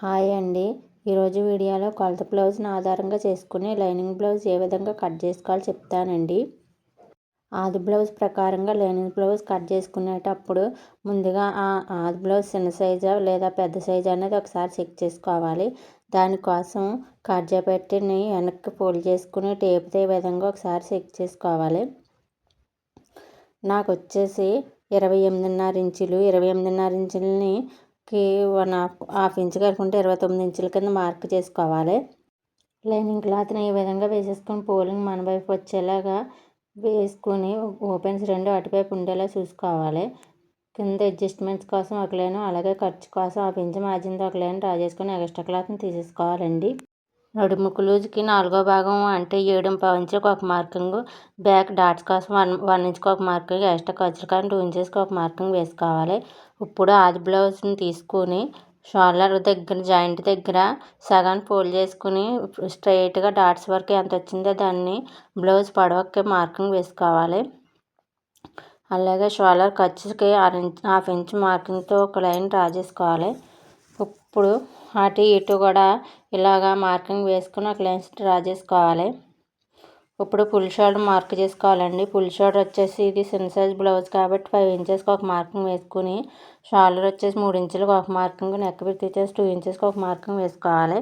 Hi అండి. ఈరోజు వీడియోలో కొలత బ్లౌజ్ని ఆధారంగా చేసుకుని లైనింగ్ బ్లౌజ్ ఏ విధంగా కట్ చేసుకోవాలో చెప్తానండి. ఆది బ్లౌజ్ ప్రకారంగా లైనింగ్ బ్లౌజ్ కట్ చేసుకునేటప్పుడు ముందుగా ఆ ఆది బ్లౌజ్ చిన్న సైజా లేదా పెద్ద సైజు అనేది ఒకసారి చెక్ చేసుకోవాలి. దానికోసం కర్జాపెట్టిని వెనక్కి ఫోల్డ్ చేసుకుని టేప్తో ఈ విధంగా ఒకసారి చెక్ చేసుకోవాలి. నాకు వచ్చేసి ఇరవై ఎనిమిదిన్నర ఇంచులు ఇరవై ఎనిమిదిన్నర ఇంచులని కి వన్ హాఫ్ హాఫ్ ఇంచ్ కలుపుకుంటే ఇరవై తొమ్మిది ఇంచుల కింద మార్క్ చేసుకోవాలి. లైనింగ్ క్లాత్ని ఈ విధంగా వేసేసుకొని పోలింగ్ మన వైపు వచ్చేలాగా వేసుకొని ఓపెన్స్ రెండు అటువైపు ఉండేలా చూసుకోవాలి. కింద అడ్జస్ట్మెంట్స్ కోసం ఒక లైన్ అలాగే ఖర్చు కోసం ఆ ఇంచు మార్జిన్తో ఒక లైన్ డ్రా చేసుకొని ఎక్స్ట్రా క్లాత్ని తీసేసుకోవాలండి. నడుముకు లూజ్కి నాలుగో భాగం అంటే ఏడు ఇంచుకు ఒక మార్కింగ్ బ్యాక్ డాట్స్ కోసం వన్ వన్ ఇంచుకు ఒక మార్కింగ్ ఎక్స్ట్రా ఖర్చులు కానీ టూ ఇంచెస్కి ఒక మార్కింగ్ వేసుకోవాలి. ఇప్పుడు ఆది బ్లౌజ్ని తీసుకొని షోల్డర్ దగ్గర జాయింట్ దగ్గర సగం ఫోల్డ్ చేసుకుని స్ట్రైట్గా డాట్స్ వరకు ఎంత వచ్చిందో దాన్ని బ్లౌజ్ పొడవకి మార్కింగ్ వేసుకోవాలి. అలాగే షోల్డర్ ఖర్చుకి ఆరు ఇంచ్ హాఫ్ ఇంచ్ మార్కింగ్తో ఒక లైన్ డ్రా చేసుకోవాలి. ఇప్పుడు అటు ఇటు కూడా ఇలాగా మార్కింగ్ వేసుకుని ఒక లైన్స్ డ్రా చేసుకోవాలి. ఇప్పుడు ఫుల్ షోల్డర్ మార్క్ చేసుకోవాలండి. ఫుల్ షోల్డర్ వచ్చేసి ఇది చిన్న సైజ్ బ్లౌజ్ కాబట్టి ఫైవ్ ఇంచెస్కి ఒక మార్కింగ్ వేసుకుని షోల్డర్ వచ్చేసి మూడు ఇంచులకు ఒక మార్కింగ్ నెక్ విత్ వచ్చేసి టూ ఇంచెస్కి ఒక మార్కింగ్ వేసుకోవాలి.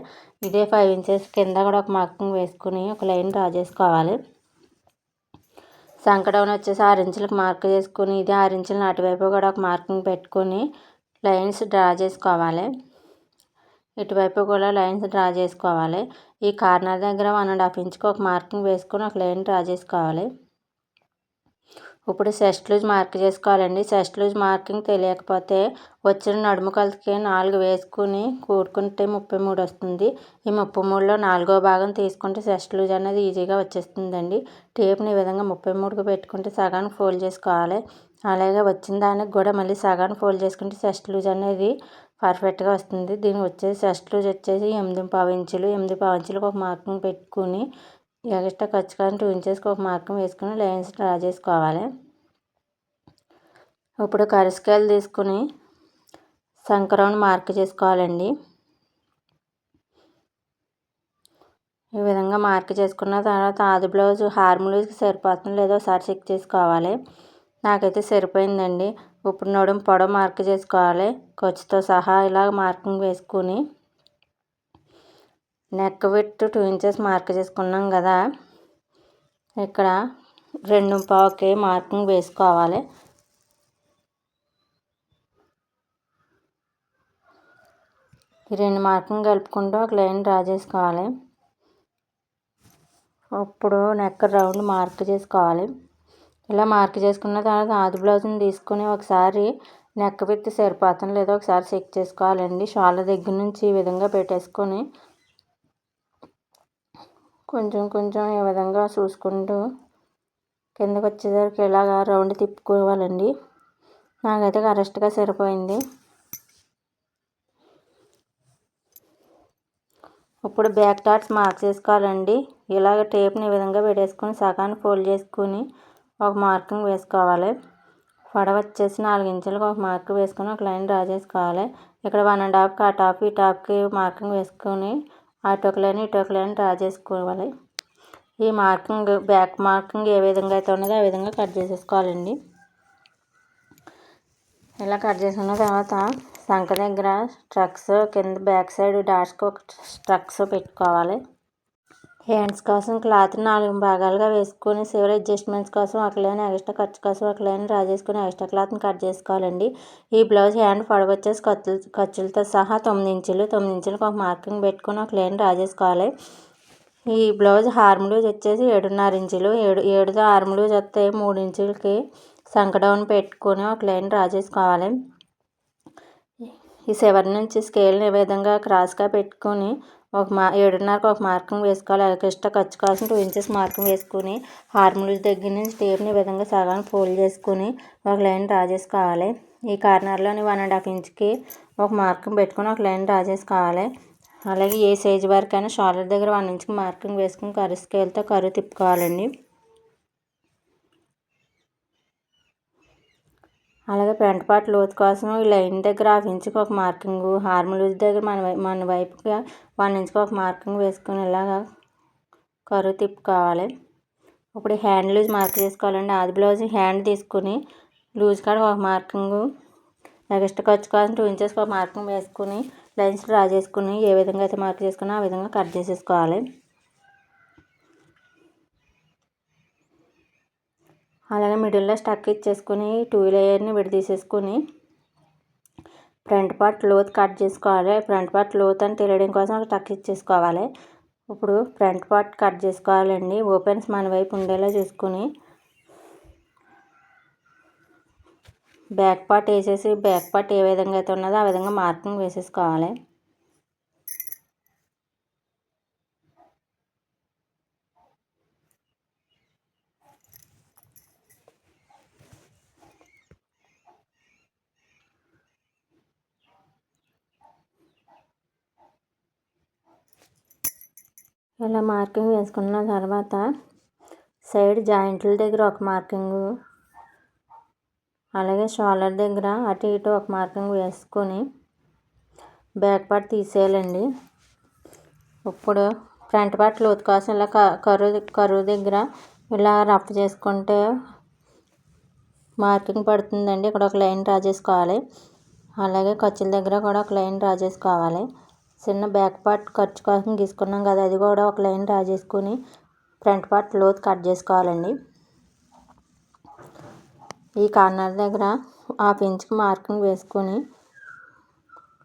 ఇదే ఫైవ్ ఇంచెస్ కింద కూడా ఒక మార్కింగ్ వేసుకుని ఒక లైన్ డ్రా చేసుకోవాలి. సంకడౌన్ వచ్చేసి ఆరు ఇంచులకు మార్క్ చేసుకుని ఇది ఆరు ఇంచుల అటువైపు కూడా ఒక మార్కింగ్ పెట్టుకుని లైన్స్ డ్రా చేసుకోవాలి. ఇటువైపు కూడా లైన్స్ డ్రా చేసుకోవాలి. ఈ కార్నర్ దగ్గర వన్ అండ్ హాఫ్ ఇంచ్కి ఒక మార్కింగ్ వేసుకొని ఒక లైన్ డ్రా చేసుకోవాలి. ఇప్పుడు సెస్ట్ లూజ్ మార్క్ చేసుకోవాలండి. సెస్ట్ లూజ్ మార్కింగ్ తెలియకపోతే వచ్చిన నడుము కొలతకి నాలుగు వేసుకుని కూడుకుంటే ముప్పై మూడు వస్తుంది. ఈ ముప్పై మూడులో నాలుగో భాగం తీసుకుంటే సెస్ట్ లూజ్ అనేది ఈజీగా వచ్చేస్తుందండి. టేప్ని ఈ విధంగా ముప్పై మూడుకు పెట్టుకుంటే సగానికి ఫోల్డ్ చేసుకోవాలి. అలాగే వచ్చిన దానికి కూడా మళ్ళీ సగాన్ని ఫోల్డ్ చేసుకుంటే సెస్ట్ లూజ్ అనేది పర్ఫెక్ట్గా వస్తుంది. దీనికి వచ్చేసి చెస్ట్ లూజ్ వచ్చేసి ఎనిమిది పావు ఇంచులు ఎనిమిది పావు ఇంచులకు ఒక మార్కింగ్ పెట్టుకుని ఎక్స్ట్రా ఖర్చు కానీ టూ ఇంచెస్కి ఒక మార్కింగ్ వేసుకుని లైన్స్ డ్రా చేసుకోవాలి. ఇప్పుడు కరిసకాయలు తీసుకుని సంక్రౌండ్ మార్క్ చేసుకోవాలండి. ఈ విధంగా మార్క్ చేసుకున్న తర్వాత ఆది బ్లౌజ్ హార్మ్ లూజ్కి సరిపోతుందో లేదో ఒకసారి చెక్ చేసుకోవాలి. నాకైతే సరిపోయిందండి. ఇప్పుడు నడుము పొడవు మార్క్ చేసుకోవాలి. ఖర్చుతో సహా ఇలా మార్కింగ్ వేసుకుని neck width two inches mark చేసుకున్నాం కదా. ఇక్కడ రెండు పావుకి మార్కింగ్ వేసుకోవాలి. ఈ రెండు మార్కింగ్ కలుపుకుంటూ ఒక లైన్ డ్రా చేసుకోవాలి. ఇప్పుడు నెక్ రౌండ్ మార్క్ చేసుకోవాలి. ఇలా మార్క్ చేసుకున్న తర్వాత ఆది బ్లౌజ్ని తీసుకుని ఒకసారి నెక్ పెట్టి సరిపోతాం లేదో ఒకసారి చెక్ చేసుకోవాలండి. షాల దగ్గర నుంచి ఈ విధంగా పెట్టేసుకొని కొంచెం కొంచెం ఈ విధంగా చూసుకుంటూ కిందకు వచ్చేసరికి ఇలాగా రౌండ్ తిప్పుకోవాలండి. నాకైతే కరెక్ట్గా సరిపోయింది. ఇప్పుడు బ్యాక్ టాట్స్ మార్క్ చేసుకోవాలండి. ఇలాగ టేప్ని ఈ విధంగా పెట్టేసుకొని సగాన్ని ఫోల్డ్ చేసుకుని ఒక మార్కింగ్ వేసుకోవాలి. పడవ వచ్చేసి నాలుగు ఇంచులకు ఒక మార్క్ వేసుకొని ఒక లైన్ డ్రా చేసుకోవాలి. ఇక్కడ వన్ అండ్ హాఫ్కి ఆ టాప్ ఈ టాప్కి మార్కింగ్ వేసుకొని అటు ఒక లైన్ ఇటు ఒక లైన్ డ్రా చేసుకోవాలి. ఈ మార్కింగ్ బ్యాక్ మార్కింగ్ ఏ విధంగా అయితే ఉన్నదో ఆ విధంగా కట్ చేసేసుకోవాలండి. ఇలా కట్ చేసుకున్న తర్వాత సంఖ దగ్గర స్ట్రక్స్ కింద బ్యాక్ సైడ్ డాష్కి ఒక స్ట్రక్స్ పెట్టుకోవాలి. హ్యాండ్స్ కోసం క్లాత్ నాలుగు భాగాలుగా వేసుకొని సివర్ అడ్జస్ట్మెంట్స్ కోసం ఒక లైన్ ఎక్స్ట్రా ఖర్చు కోసం ఒక లైన్ డ్రా చేసుకుని ఎక్స్ట్రా క్లాత్ని కట్ చేసుకోవాలండి. ఈ బ్లౌజ్ హ్యాండ్ పొడవు వచ్చేసి ఖర్చులతో సహా తొమ్మిది ఇంచులు తొమ్మిది ఇంచులకు ఒక మార్కింగ్ పెట్టుకొని ఒక లైన్ డ్రా చేసుకోవాలి ఈ బ్లౌజ్ హార్మ్ లూజ్ వచ్చేసి ఏడున్నర ఇంచులు ఏడు ఏడుతో హార్మ్ లూజ్ వస్తే మూడు ఇంచులకి సంకడౌన్ పెట్టుకొని ఒక లైన్ డ్రా చేసుకోవాలి ఈ సెవెన్ నుంచి స్కేల్ని ఏ విధంగా క్రాస్గా పెట్టుకొని ఒక మా ఏడున్నరకు ఒక మార్కింగ్ వేసుకోవాలి. ఎక్స్ట్రా ఖర్చు కోసం టూ ఇంచెస్ మార్కింగ్ వేసుకుని హార్మోల్స్ దగ్గర నుంచి టేప్ని విధంగా సగాన్ని ఫోల్డ్ చేసుకుని ఒక లైన్ డ్రా చేసుకోవాలి. ఈ కార్నర్లోని వన్ అండ్ హాఫ్ ఇంచ్కి ఒక మార్కింగ్ పెట్టుకుని ఒక లైన్ డ్రా చేసుకోవాలి. అలాగే ఏ సైజు వరకైనా షోల్డర్ దగ్గర వన్ ఇంచ్కి మార్కింగ్ వేసుకుని కర్రీ స్కేల్తో కర్రీ తిప్పుకోవాలండి. అలాగే ఫ్రంట్ పార్ట్ లోతు కోసం ఈ లైన్ దగ్గర హాఫ్ ఇంచుకి ఒక మార్కింగ్ హార్మ్ లూజ్ దగ్గర మన మన వైపుగా వన్ ఇంచుకి ఒక మార్కింగ్ వేసుకొని ఇలాగా కరువు తిప్పుకోవాలి ఇప్పుడు హ్యాండ్ లూజ్ మార్క్ చేసుకోవాలండి. ఆది బ్లౌజ్ హ్యాండ్ తీసుకుని లూజ్ కాడ ఒక మార్కింగ్ ఎక్స్ట్రా ఖర్చు కోసం టూ ఇంచెస్ ఒక మార్కింగ్ వేసుకుని లైన్స్ డ్రా చేసుకుని ఏ విధంగా అయితే మార్క్ చేసుకున్నా ఆ విధంగా కట్ చేసేసుకోవాలి. అలాగే మిడిల్లో స్టక్ ఇచ్చేసుకుని టూ లేయర్ని విడదీసేసుకుని ఫ్రంట్ పార్ట్ లోత్ కట్ చేసుకోవాలి. ఫ్రంట్ పార్ట్ లోత్ అని తెలియడం కోసం ఒక టక్ ఇచ్చేసుకోవాలి. ఇప్పుడు ఫ్రంట్ పార్ట్ కట్ చేసుకోవాలండి. ఓపెన్స్ మన వైపు ఉండేలా చూసుకుని బ్యాక్ పార్ట్ వేసేసి బ్యాక్ పార్ట్ ఏ విధంగా అయితే ఉన్నదో ఆ విధంగా మార్కింగ్ వేసేసుకోవాలి. ఇలా మార్కింగ్ వేసుకున్న తర్వాత సైడ్ జాయింట్ల దగ్గర ఒక మార్కింగ్ అలాగే షోల్డర్ దగ్గర అటు ఇటు ఒక మార్కింగ్ వేసుకొని బ్యాక్ పార్ట్ తీసేయాలండి. ఇప్పుడు ఫ్రంట్ పార్ట్ లోతు కోసం ఇలా కరువు కరువు దగ్గర ఇలా రఫ్ చేసుకుంటే మార్కింగ్ పడుతుందండి. ఇక్కడ ఒక లైన్ డ్రా చేసుకోవాలి. అలాగే ఖర్చుల దగ్గర కూడా ఒక లైన్ డ్రా చేసుకోవాలి. చిన్న బ్యాక్ పార్ట్ ఖర్చు కోసం గీసుకున్నాం కదా అది కూడా ఒక లైన్ డ్రా చేసుకుని ఫ్రంట్ పార్ట్ లోతు కట్ చేసుకోవాలండి. ఈ కార్నర్ దగ్గర హాఫ్ ఇంచ్కి మార్కింగ్ వేసుకొని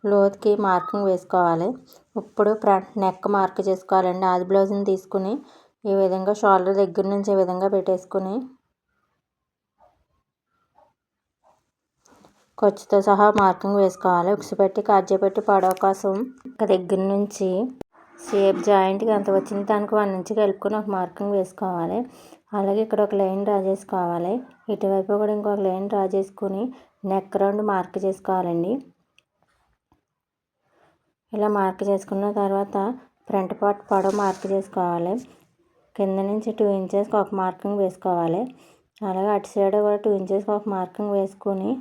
లోతుకి మార్కింగ్ వేసుకోవాలి. ఇప్పుడు ఫ్రంట్ నెక్ మార్క్ చేసుకోవాలండి. ఆది బ్లౌజ్ని తీసుకుని ఈ విధంగా షోల్డర్ దగ్గర నుంచి ఈ విధంగా పెట్టేసుకుని ఖర్చుతో సహా మార్కింగ్ వేసుకోవాలి. ఉక్సు పెట్టి కాజా పెట్టి పడవ కోసం ఒక దగ్గర నుంచి షేప్ జాయింట్కి ఎంత వచ్చింది. దానికి వన్ నుంచి కలుపుకొని ఒక మార్కింగ్ వేసుకోవాలి. అలాగే ఇక్కడ ఒక లైన్ డ్రా చేసుకోవాలి. ఇటువైపు కూడా ఇంకొక లైన్ డ్రా చేసుకుని నెక్ రౌండ్ మార్క్ చేసుకోవాలండి. ఇలా మార్క్ చేసుకున్న తర్వాత ఫ్రంట్ పార్ట్ పొడవు మార్క్ చేసుకోవాలి. కింద నుంచి టూ ఇంచెస్కి ఒక మార్కింగ్ వేసుకోవాలి. అలాగే అటు సైడ్ కూడా టూ ఇంచెస్కి ఒక మార్కింగ్ వేసుకొని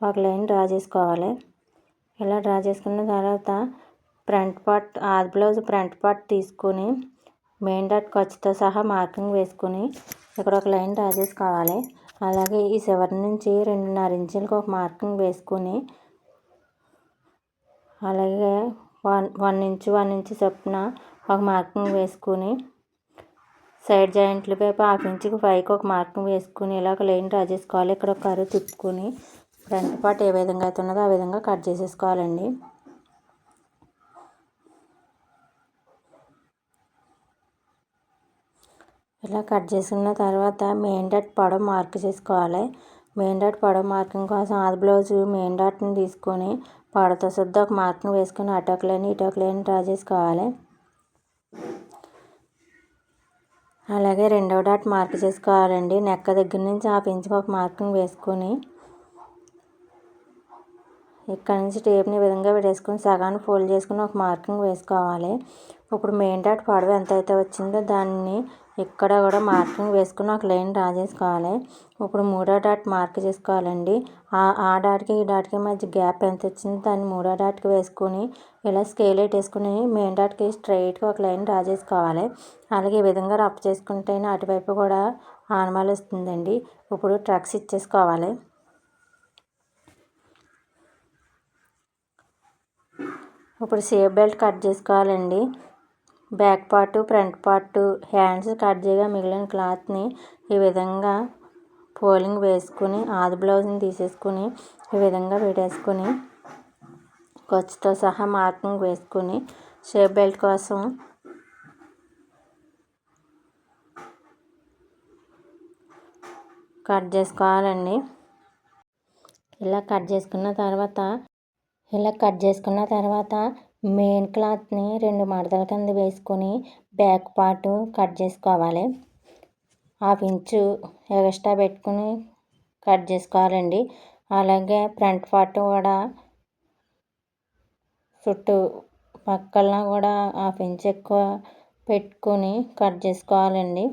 ఒక లైన్ డ్రా చేసుకోవాలి. ఇలా డ్రా చేసుకున్న తర్వాత ఫ్రంట్ పార్ట్ ఆది బ్లౌజ్ ఫ్రంట్ పార్ట్ తీసుకొని మెయిన్ డాట్ ఖర్చుతో సహా మార్కింగ్ వేసుకుని ఇక్కడ ఒక లైన్ డ్రా చేసుకోవాలి. అలాగే ఈ చివరి నుంచి రెండున్నర ఇంచులకు ఒక మార్కింగ్ వేసుకుని అలాగే one one inch one inch చొప్పున ఒక మార్కింగ్ వేసుకుని సైడ్ జాయింట్ల వైపు హాఫ్ ఇంచుకి పైకి ఒక మార్కింగ్ వేసుకుని ఇలా ఒక లైన్ డ్రా చేసుకోవాలి. ఇక్కడ ఒక కర్వ్ తిప్పుకొని ఫ్రంట్ పార్ట్ ఏ విధంగా అయితే ఉన్నదో ఆ విధంగా కట్ చేసేసుకోవాలండి. ఇలా కట్ చేసుకున్న తర్వాత మెయిన్ డాట్ పొడవు మార్క్ చేసుకోవాలి. మెయిన్ డాట్ పొడవు మార్కింగ్ కోసం ఆది బ్లౌజు మెయిన్ డాట్ని తీసుకొని పొడతో శుద్ధ ఒక మార్కింగ్ వేసుకొని అటొక లైన్ ఇటొక లైన్ డ్రా చేసుకోవాలి. అలాగే రెండవ డాట్ మార్క్ చేసుకోవాలండి. నెక్క దగ్గర నుంచి ఆ ఇంచుకి ఒక మార్కింగ్ వేసుకొని ఇక్కడ నుంచి టేప్ని విధంగా పెట్టేసుకుని సగాన్ని ఫోల్డ్ చేసుకుని ఒక మార్కింగ్ వేసుకోవాలి. ఇప్పుడు మెయిన్ డాట్ పొడవు ఎంత అయితే వచ్చిందో దాన్ని ఇక్కడ కూడా మార్కింగ్ వేసుకుని ఒక లైన్ డ్రా చేసుకోవాలి. ఇప్పుడు మూడో డాట్ మార్క్ చేసుకోవాలండి. ఆ డాట్కి ఈ డాట్కి మధ్య గ్యాప్ ఎంత వచ్చిందో దాన్ని మూడో డాట్కి వేసుకుని ఇలా స్కేల్ వేసుకుని మెయిన్ డాట్కి స్ట్రైట్గా ఒక లైన్ డ్రా చేసుకోవాలి. అలాగే ఈ విధంగా రఫ్ చేసుకుంటేనే అటువైపు కూడా ఆనమాలు వస్తుందండి. ఇప్పుడు ట్రక్స్ ఇచ్చేసుకోవాలి. ఇప్పుడు సేఫ్ బెల్ట్ కట్ చేసుకోవాలండి. Back part front part hands cut చేయగా మిగిలిన క్లాత్ని ఈ విధంగా పోలింగ్ వేసుకుని ఆది బ్లౌజ్ని తీసేసుకుని ఈ విధంగా పెట్టేసుకుని ఖర్చుతో సహా మార్కింగ్ వేసుకుని షేప్ బెల్ట్ కోసం కట్ చేసుకోవాలండి. ఇలా కట్ చేసుకున్న తర్వాత ఇలా కట్ చేసుకున్న తర్వాత మెయిన్ క్లాత్ని రెండు మడతల కింద వేసుకొని బ్యాక్ పార్ట్ కట్ చేసుకోవాలి. హాఫ్ ఇంచు ఎక్స్ట్రా పెట్టుకుని కట్ చేసుకోవాలండి. అలాగే ఫ్రంట్ పార్ట్ కూడా చుట్టూ పక్కన కూడా హాఫ్ ఇంచ్ ఎక్కువ పెట్టుకొని కట్ చేసుకోవాలండి.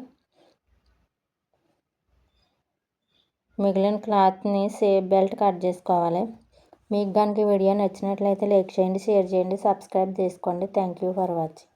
మిగిలిన క్లాత్ని సేఫ్ బెల్ట్ కట్ చేసుకోవాలి. మీకు కనుక వీడియో నచ్చినట్లయితే లైక్ చేయండి షేర్ చేయండి సబ్స్క్రైబ్ చేసుకోండి. Thank you for watching